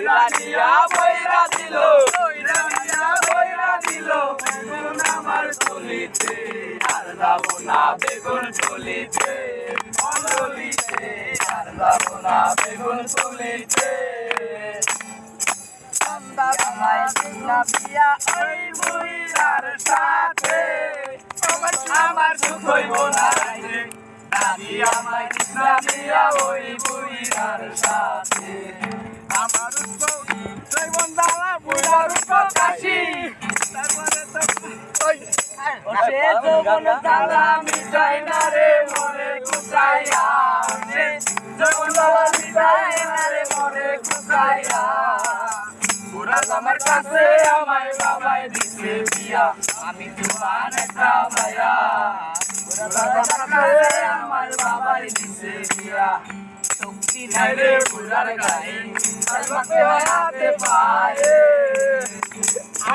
কইরা নিয়া বইরা দিল কইরা বইরা দিল বেগুন আমার চলিতে, আর যাব না বেগুন চলিতে চলিতে আর যাব না আমার সুখ হইব না আমায় ওই বুইরার সাথে। কাশি। সে যৌবন দালা মিটাই না রে মরে কুকাইয়া সে যৌবন দালা মিটাই না রে মরে কুকাইয়া পুরা আমার কাছে আমায় বাবাই দিছে বিয়া। আমি তোমার একটা মায়া। পুরা আমার কাছে আমার বাবাই দিছে বিয়া। শক্তি নাই রে পুরার গায়ে। হাতে পায়ে।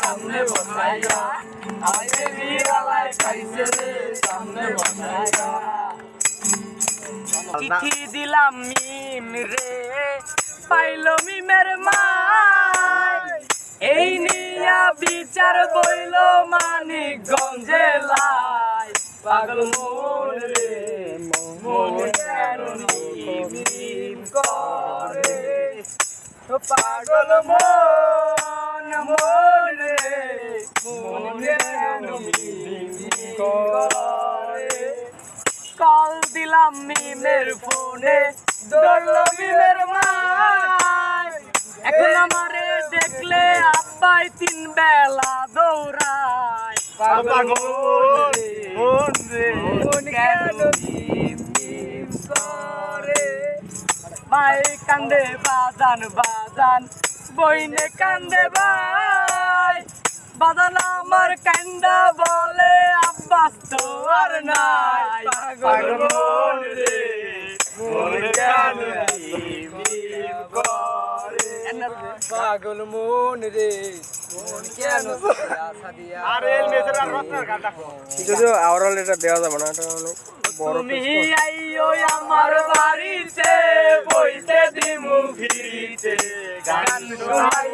সামনে বসাইয়া। আমায় বেবি খাইছে রে সামনে বসাইয়া। চিঠি দিলাম মিম রে পাইল মিমের মাই এই নিয়া বিচার বইল মানিক গঞ্জে লাই পাগল মন রে মন কেন পাগল মন মন মন কল দিলাম মিমের ফোনে ধরল মিমের মাই এখন আমারে দেখলে আব্বাই তিন বেলা দৌড়ায়। পাগল রে, মন কেন ভাই কান্দে বাজান বাজান। বইনে কান্দে ভাই বাজান আমার কান্দা বলে আব্বাস তো আর নাই। পাগল মন রে মন কেন পাগল মন রে মন আরে মেসের রত্নার গানটা। যদিও আওরাল এটা দেওয়া যাবে না এটা অনেক তুমি আইও আমার বাড়িতে বইতে দিমু ভিড়িতে গান শোনাইব